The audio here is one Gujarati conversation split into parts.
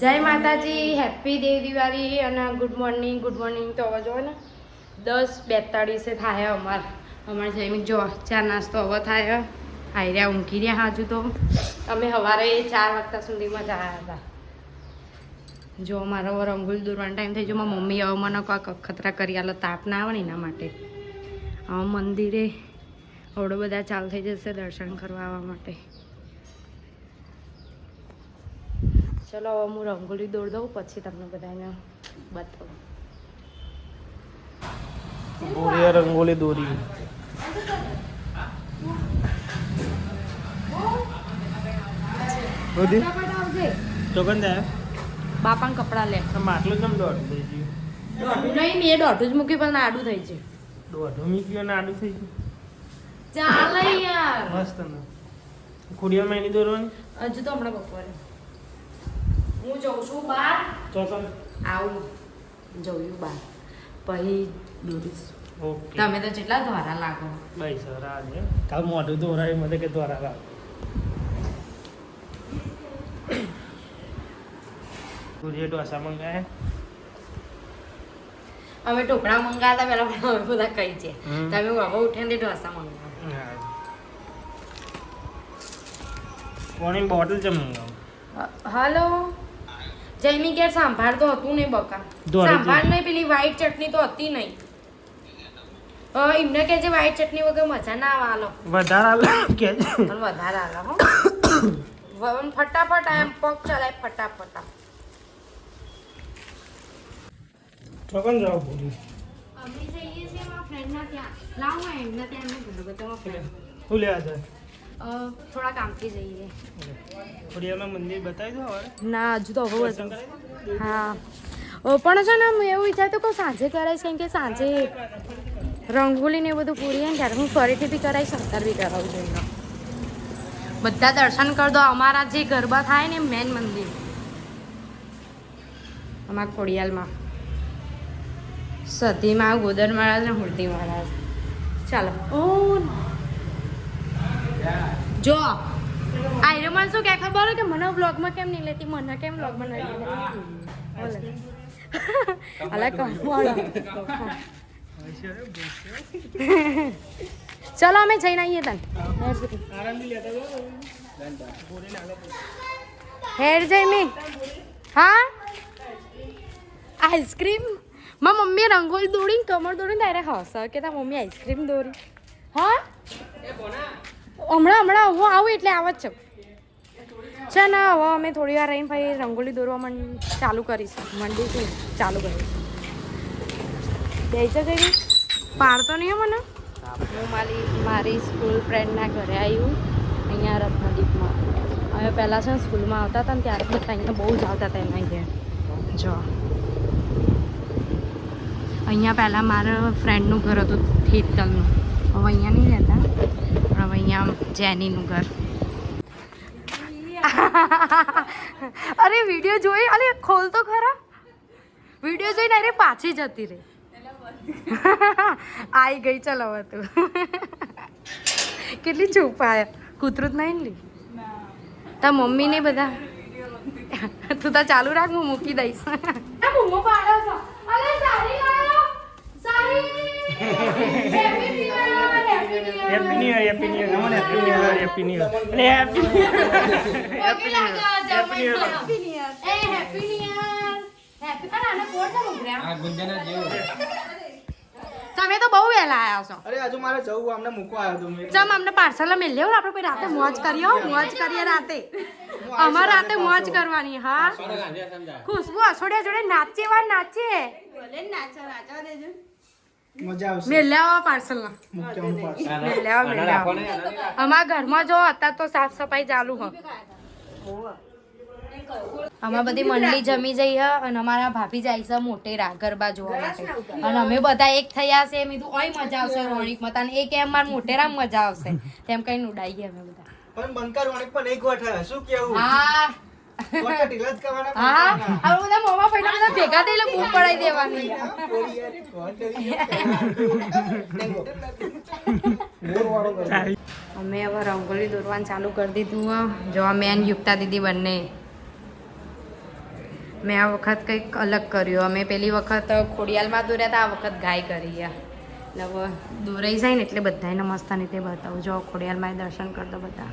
જય માતાજી, હેપી દેવ દિવાળી અને ગુડ મોર્નિંગ ગુડ મોર્નિંગ તો હવે જો ને? દસ બેતાળીસે થાય અમાર. અમારે જઈને જો, ચા નાસ્તો હવે થાય. આઈ રહ્યા, ઊંઘી રહ્યા હાજુ તો. અમે સવારે ચાર વાગતા સુધીમાં જ આવ્યા હતા. જો મારો રંગોલી દોરવાનો ટાઈમ થઈ જો મારી મમ્મી હવે મને કોઈ અખતરા કરી આલો, તાપ ના આવે ને એના માટે. હવે મંદિરે અવડો બધા ચાલ થઈ જશે દર્શન કરવા આવવા માટે. ચલો હવે હું રંગોલી દોડ દઉં પછી તમને બધાને બતાવું. બોરિયા રંગોલી દોરી. બધી? ચોકન જાય બાપાને કપડાં લે. માટલું કેમ દોઢ થઈ ગયું. દોઢું નહીં મેં દોઢું જ મૂકી પણ આડું થઈ છે દોઢું મૂક્યું ને આડું થઈ ગયું. ચાલે યાર. મસ્ત ને. ખુડિયા મહિની દોરવાની? હજુ તો હમણાં બપોરે. હું જઉં છું બહાર આવું. જોયું બહાર પછી દોરીશ. તમે તો જેટલા દ્વારા લાગો. ભાઈ સર આજે કાલ મોઢું દોરાય મને કે દ્વારા લાગો. ગુજે ઢોસા મંગાયા અમે ઢોકળા મંગાતા પેલા પણ અમે બધા કહી છે. તમે બાબા ઉઠે ને ઢોસા મંગાવો. હા. પાણી બોટલ છે મંગાવો હલો. જયમી ઘેર સાંભાર તો હતું નહીં બકા. સાંભાર નહીં પેલી વ્હાઈટ ચટણી તો હતી નહીં. એમને કે જે વ્હાઈટ ચટણી વગર મજા ના આવે વધારે આલો કે વધારે આલો હો. ફટાફટ આમ પગ ચલાય ફટાફટ. ચોકન જાવ પૂરી અમે જઈએ છીએ મારા ફ્રેન્ડના ત્યાં. લાવું એમના ત્યાં મેં ઘર બધો ફ્રેન્ડ છે અ, થોડા કામથી જઈએ. ખોડિયામાં મંદિર બતાવી દો હવે. ના હજુ તો હવે હતું હા. પણ છે ને હું એવું વિચારતું કે સાંજે કરાવીશ કેમ કે સાંજે રંગોલી ને એવું બધું પૂરી હોય ને ત્યારે હું ફરીથી બી કરાવીશ અત્યારે બી કરાવું જોઈએ બધા દર્શન કરી દો. અમારા જે ગરબા થાય ને મેન મંદિર. અમારા ખોડિયાલમાં. સતીમાં ગોદર મહારાજ ને હુરતી મહારાજ ચાલો. ઓ જો. આયરો મને શું કે ખબર હોય કે મને વ્લોગમાં કેમ નહીં લેતી? મને કેમ વ્લોગમાં નહીં લેતી? અલા કહો ચલો અમે જઈને આવીએ તને. હેર જઈમી હા? આઈસ્ક્રીમ? માં મમ્મી રંગોળી દોડીને કમર દોડીને તારે હસ કે તાર મમ્મી આઈસ્ક્રીમ દોરી. હા? હમણાં હમણાં હું આવું એટલે આવ જ છું. છે ને હવે અમે થોડી વાર રહીને ભાઈ રંગોળી દોરવા મંડ ચાલુ કરીશું. મંડીશું ચાલુ કરીશું. જઈ છે કઈ પાડતો નહીં મને? હું મારી મારી સ્કૂલ ફ્રેન્ડના ઘરે આવ્યું અહીંયા રત્નદીપમાં. હવે પહેલાં છે ને સ્કૂલમાં આવતા હતા ને ત્યારે બધા અહીંયા બહુ જ આવતા હતા એના ઘેર. જો. અહીંયા પહેલાં મારા ફ્રેન્ડનું ઘર હતું થેતલનું. હવે અહીંયા નહીં રહેતા. જેનીનું ઘર. અરે વીડિયો જોઈ? અરે ખોલ તો ખરા. વીડિયો જોઈને અરે પાછી જતી રહી. આઈ ગઈ ચલો હવે તું. કેટલી છુપાય કૂતરું જ નહીં ને લી? તા મમ્મી ને બધા. તું તા ચાલુ રાખ હું મૂકી દઈશ. સારી happy new year happy new year happy new year happy new year happy new year અરે happy happy new year happy new year happy new year એ હેપી ન્યુ યર હેપી અરે આને કોણ છે ઉભર્યા તમે તો બહુ વહેલા આવ્યા છો અરે હજુ મારે જવું અમને મૂકવા આવ્યો હતો મેં ચમ અમને પાર્સલ મેં લેવું આપણે કોઈ રાતે મોજ કરીએ મોજ કરીએ રાતે અમારે રાતે મોજ કરવાની હા ખુશ્બુ અસોડિયા જોડે નાચે વાર નાચે મજા આવશે. મેં પાર્સલ ના મૂકવાનું પાછું. મેં લેવા મેં લેવા. અમારા ઘરમાં જો અત્યારે તો સાફ સફાઈ ચાલુ હ. અમાર બધી મંડળી જમી જઈ હ અને અમારા ભાભી જાય છે મોટેરા ગરબા જોવા માટે. અને અમે બધા એક થયા છે એમ કીધું ઓય મજા આવશે રોણિક મતા અને એક એમ માર મોટેરા મજા આવશે. તેમ કઈ ઉડાઈએ અમે બધા. પણ બંકર રોણિક પણ એક વખત શું કેવું? હા. હા હવે બધા મોમાં બધા ભેગા થઈને બૂમ દેવાની. અમે હવે રંગોલી દોરવાનું ચાલુ કરી દીધું જોવા જો અમે અને યુક્તા દીદી બંને. મેં આ વખત કંઈક અલગ કર્યું. અમે પેલી વખત ખોડિયાલમાં દોર્યા હતા આ વખત ગાય કરી એટલે હવે દોરાઈ જાય ને એટલે બધાને મસ્ત રીતે બતાવું. જો ખોડિયાલમાં દર્શન કરતો બધા.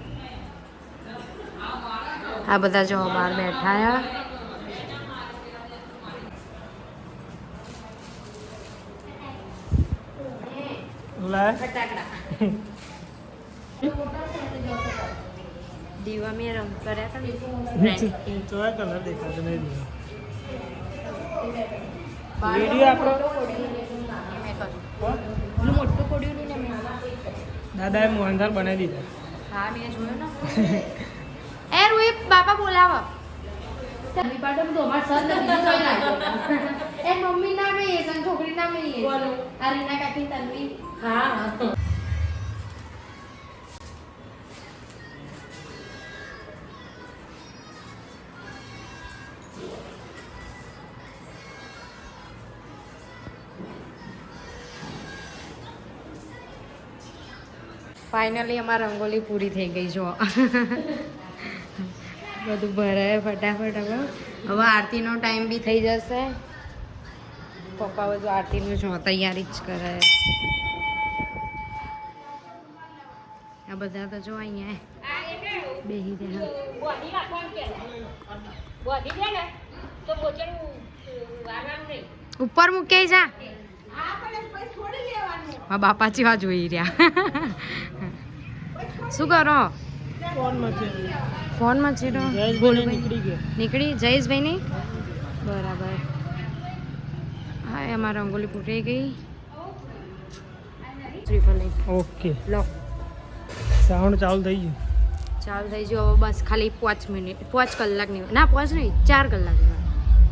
આ બધા જો બહાર બેઠા દીવા મેં રંગ કર્યા હતા કલર દેખાતો નહીં વીડિયો આપણો? મોટું કોડ્યું દાદાએ મોહનથાળ બનાવી દીધા. હા મેં જોયું ને. બાપા બોલાવો. તો અમાર સર નથી જોઈ લાગ્યો એ મમ્મી નામે એ સન છોકરી નામે એ. આ રીના કાકી તન્વી. હા. ફાઇનલી અમારી રંગોલી પૂરી થઈ ગઈ જો બધું ભરાય ફટાફટ હવે. હવે આરતીનો ટાઈમ બી થઈ જશે. પપ્પા બધું આરતીનું જો તૈયારી જ કરે. આ બધા તો જો અહીંયા બેહી રહ્યા. ઉપર મૂકે જા. હા બાપા જેવા જોઈ રહ્યા. શું કરો? ફોનમાં જયેશભાઈ નીકળી ગયો. નીકળી? જયેશભાઈની? બરાબર. હા એમાં રંગોલી ફૂટી ગઈ. શ્રીફળ ઓકે. લો. સાઉન્ડ ચાલુ થઈ ગયું. ચાલુ થઈ ગયું. હવે બસ ખાલી પાંચ મિનિટ પાંચ કલાકની ના પાંચ નહીં ચાર કલાકની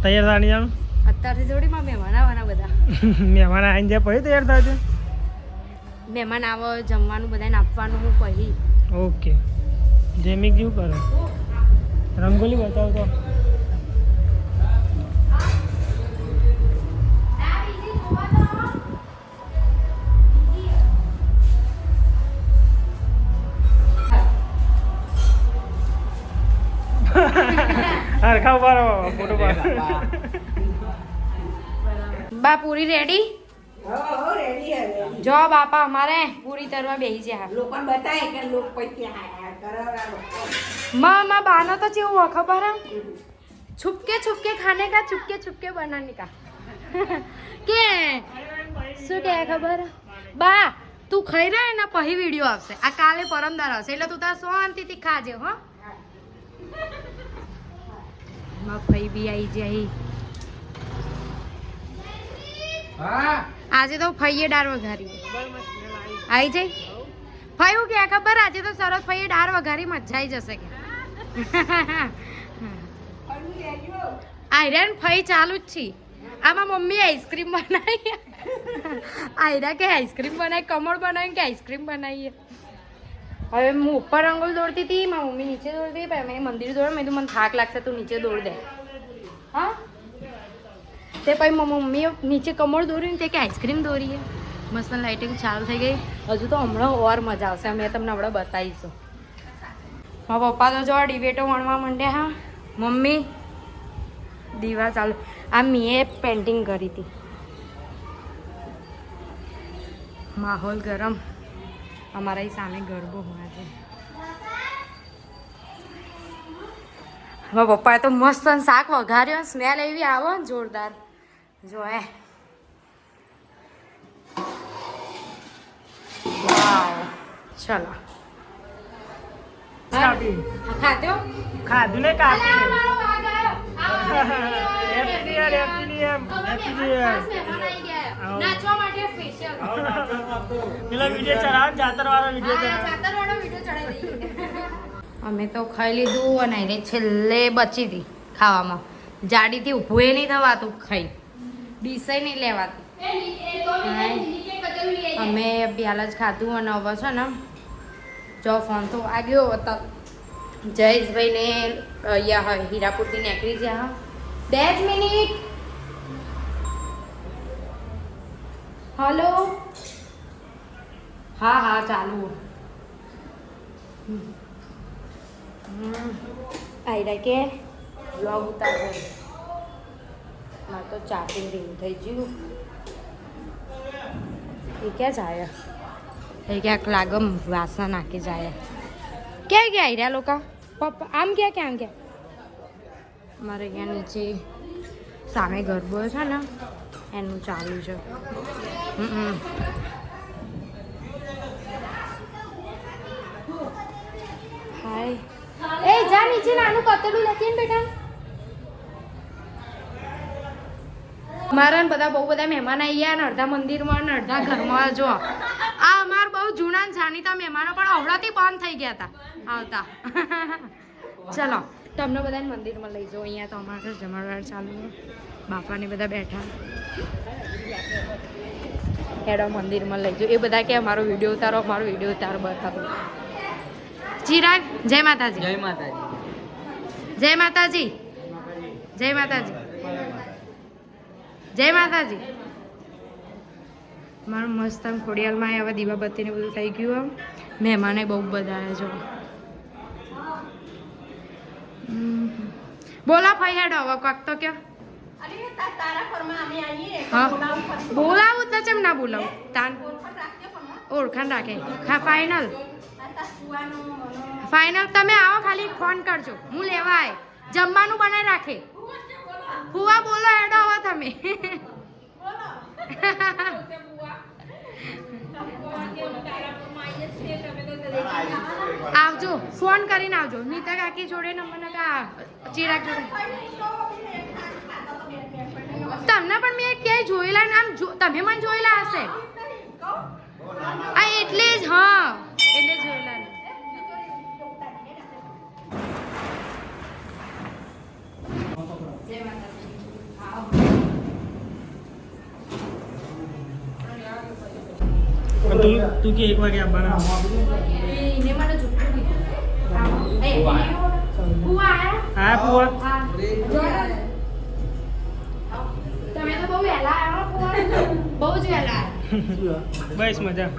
તૈયાર થવાની જાણ? અત્યારથી થોડી માં મહેમાન આવવાના બધા. મહેમાન આવીને જાય પછી તૈયાર થાય છે મહેમાન આવો જમવાનું બધાને આપવાનું હું કહી ઓકે. જેમી કેવું કરે? રંગોલી બતાવ તો. હરખા ઊભા ફોટો બા પૂરી રેડી જો બાપા અમારે પૂરી તરવા બેસી જાય લોકોને બતાય કે લોકો પૈકી माँ माँ बाना तो चाहिए हुआ खबर है छुपके छुपके खाने का छुपके छुपके बनाने का કે શું કે ખબર બા તું ખાઈ રહે ને પછી વિડીયો આવશે આ કાલે પરમદાર આવશે એટલે તું તાર શાંતિથી ખાજે હો મફઈ બી આવી જાય આજે તો ફઈએ ડાર વઘારી આવી જાય ફઈ હું કે ખબર? આજે તો સરસ ફઈએ ડાર વઘારી મજાઈ જશે કે. આયરન ફઈ ચાલુ જ છે. આમાં મમ્મી આઈસ્ક્રીમ બનાવી આયરા કે આઈસ્ક્રીમ બનાવી કમળ બનાવી કે આઈસ્ક્રીમ બનાવીએ? હવે હું ઉપર રંગોલ દોડતી હતી, મારી મમ્મી નીચે દોડતી હતી મેં મંદિર દોડ મેં તો મને થાક લાગશે, તું નીચે દોડ દે. હા? તે પછી મમ્મી નીચે કમળ દોર્યું ને તે કે આઈસ્ક્રીમ દોરીએ. મસ્ત લાઇટિંગ ચાલુ થઈ ગઈ. હજુ તો હમણાં ઓર મજા આવશે. મેં તમને હમણાં બતાવીશું. મારા પપ્પા તો જો ડિબેટો વણવા માંડ્યા હા. મમ્મી દીવા ચાલુ. આ મેં પેન્ટિંગ કરી હતી. માહોલ ગરમ. અમારા સામે ગરબો હોવા છે. મારા પપ્પાએ તો મસ્ત શાક વઘાર્યો સ્મેલ એવી આવો જોરદાર. જો એ વાવ ચલો કાપી ખાધો ખાધું ને કાપી happy new year happy new year happy new year આવો. નાચવા માટે સ્પેશિયલ પેલા વીડિયો ચડાવ જાતર વાળો ખાધું? ને અમે તો ખાઈ લીધું અને એને છેલ્લે બચી હતી ખાવામાં. જાડીથી ઊભું એ નહીં થવાતું ખાઈ. ડીસાઈ નહીં લેવાતું. અમે પ્યાલ જ ખાધું અને હવે છે ને, જો ફોન તો આવ્યો હતા. જયેશભાઈને અહીંયા હોય હીરાપુરથી નીકળી ગયા બે જ મિનિટ હલો હા હા, ચાલુ. આયરા કે? બ્લોગ ઉતારવો. મારે તો ચા પીને રીંગ થઈ ગયું. એ ક્યાં જાય? એ ક્યાંક લાગે વાસણ નાખી જાય. ક્યાં ગયા રહ્યા લોકો? પપ્પા આમ ગયા કે આમ ગયા? મારે અહીંયા નીચે સામે ગરબો છે ને, એનું ચાલુ છે. હાય. એ, જા નીચે નાનું કતેલું લખીને બેટા. મારા ને બધા બહુ બધા મહેમાન આવ્યા ને અડધા મંદિરમાં ને અડધા ઘરમાં જો. આ અમાર બહુ જૂના ને જાણીતા મહેમાનો પણ અવડાથી બંધ થઈ ગયા હતા. આવતા. ચલો તમને બધાને મંદિરમાં લઈ જાઓ અહીંયા તો અમારે જમણવાર ચાલુ છે. બાપાને બધા બેઠા. હેડો મંદિરમાં લઈ જાઓ એ બધા કે અમારો વીડિયો ઉતારો અમારો વીડિયો ઉતારો બતાવો ચિરાગ જય માતાજી. જય માતાજી. જય માતાજી. જય માતાજી. જય માતાજી. મારું મસ્ત આમ ખોડિયાલમાં હવે દીવાબત્તીને બધું થઈ ગયું આમ. મહેમાને બહુ બધા જો. બોલા ફઈ હેડો હવે કોક તો કયો? બોલાવું તો ચેમ ના બોલાવું? તાન. ઓળખાણ રાખે. હા ફાઇનલ. ફાઇનલ તમે આવો ખાલી ફોન કરજો. હું લેવા આય. જમવાનું બનાવી રાખે. હુવા બોલો એડો હવે તમે. આવજો ફોન કરીને આવજો. નીતા કાકી જોડે નંબર નકા ચિરાગ જોડે. તમને પણ મેં ક્યાંય જોયેલા ને આમ જો- તમે મને જોયેલા હશે? આ એટલે જ હા એટલે જોયેલા ને. પણ તું તું કે એક વાગે આવવાના? હા પુઆ તમે તો બહુ વહેલા આવ્યા બહુ જ વહેલા. બસ મજા.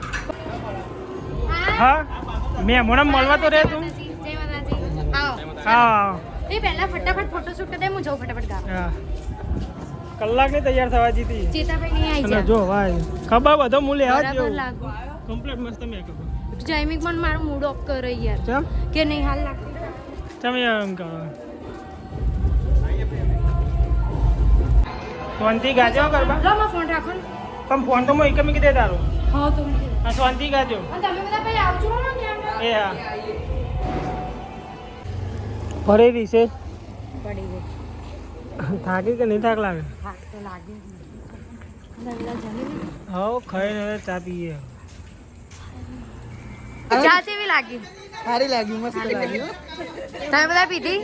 હા? મેં હમણાં મળવા તો રહે તું. જય માતાજી. આવો. હા. એ પહેલા ફટાફટ ફોટોશૂટ કરી દે હું જાઉં ફટાફટ ગાવા હા કલાકની તૈયાર થવા જીતી ચેતાભાઈ નહીં આવી અને જો. ભાઈ ખબર બધો હું લેવા જ લાગુ. કમ્પ્લીટ મસ્ત મેં કહ્યું જૈમિક પણ મારો મૂડ ઓફ કરે યાર. ચમ? કે નહીં હાલ લાગતો ચમ એમ કરો. શાંતિ ગાજો કરવા લો માં ફોન રાખો ને. પણ ફોન તો હું એક કીધે દે તારો. હા તો હા. શાંતિ ગાજો. અને તમે બધા પહેલા આવજો ને એ હા. ફરી છે. પડી ગઈ થાકી કે નહીં થાક લાગે? થાક તો લાગે જ ને. ચા પીએ. ચા કેવી લાગી? સારી લાગી મસ્ત લાગી. તમે બધા પીધી?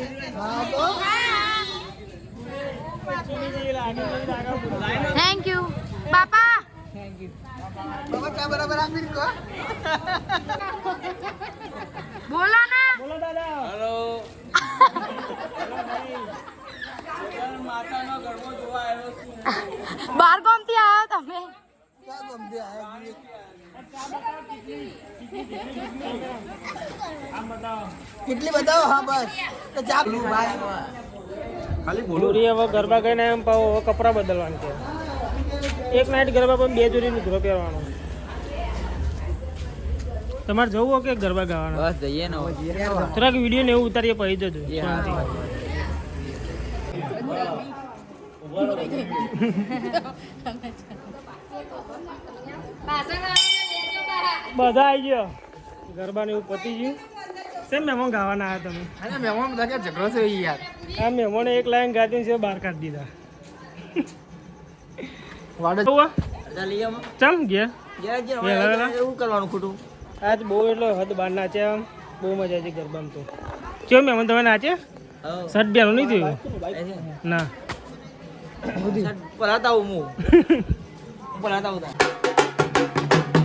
થેન્ક યુ બાપા! ચા બરાબર આપી કહો બોલો ના. બોલો દાદા. હેલો બાર ગામથી આવ્યા તમે? કેટલી બતાવો? હા બસ. તો ચા ખાલી જોડી હવે ગરબા ગઈને એમ પાછું હવે કપડાં બદલવાનું છે. એક નાઇટ ગરબા પણ બે જોડી ધ્રો પહેરવાનો. તમારે જવું હોય કે ગરબા ગાવાનું? બસ જઈએ ને થોડાક વીડિયો ને એવું ઉતારીએ પછી જજો શાંતિ બધા આવી ગયો. ગરબા ને એવું પતી ગયું સેમ મહેમાન ગાવાના આવ્યા તમે? અરે મહેમાન બધા ક્યાં ઝઘડો છે યાર. આ મહેમાને એક લાઈન ગાતી છે બહાર કાઢી દીધા. વાડો જવું ગયા ગયા વેલા વેલા? એવું કરવાનું ખોટું. આજ બહુ એટલો હદ બહાર નાચ્યા આમ. બહુ મજા આવી ગરબામાં તો. કેવું મહેમાન તમે નાચ્યા? શર્ટ બેનું નહીં થયું? ના. પલાતા હું પલાતા હું જે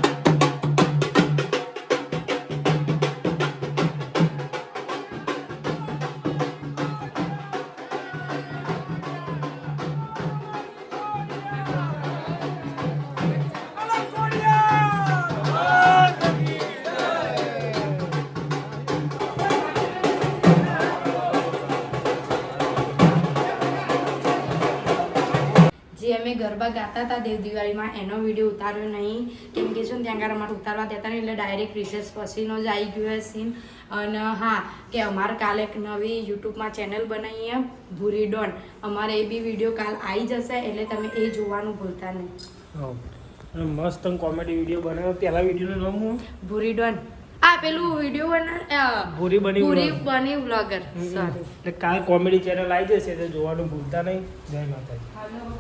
ગરબા ગાતા હતા દેવ દિવાળીમાં. એનો વીડિયો ઉતાર્યો નહીં. કેમ કે છે ને ત્યાં આગળ અમારે ઉતારવા દેતા નહીં એટલે ડાયરેક્ટ રિસેસ પછીનો જ આવી ગયો સીન અને હા કે અમારે કાલે એક નવી યુટ્યુબમાં ચેનલ બનાવીએ ભૂરી ડોન. અમારે એ બી વીડિયો કાલ આવી જશે એટલે તમે એ જોવાનું ભૂલતા નહીં. મસ્ત કોમેડી વીડિયો બનાવ્યો. પહેલા વિડીયોનું નામ હું ભૂરી ડોન. આ પેલું વીડિયો બના ભૂરી બની ભૂરી. બની વ્લોગર. સોરી એટલે કાલ કોમેડી ચેનલ આવી જશે તો જોવાનું ભૂલતા નહીં. જય માતાજી.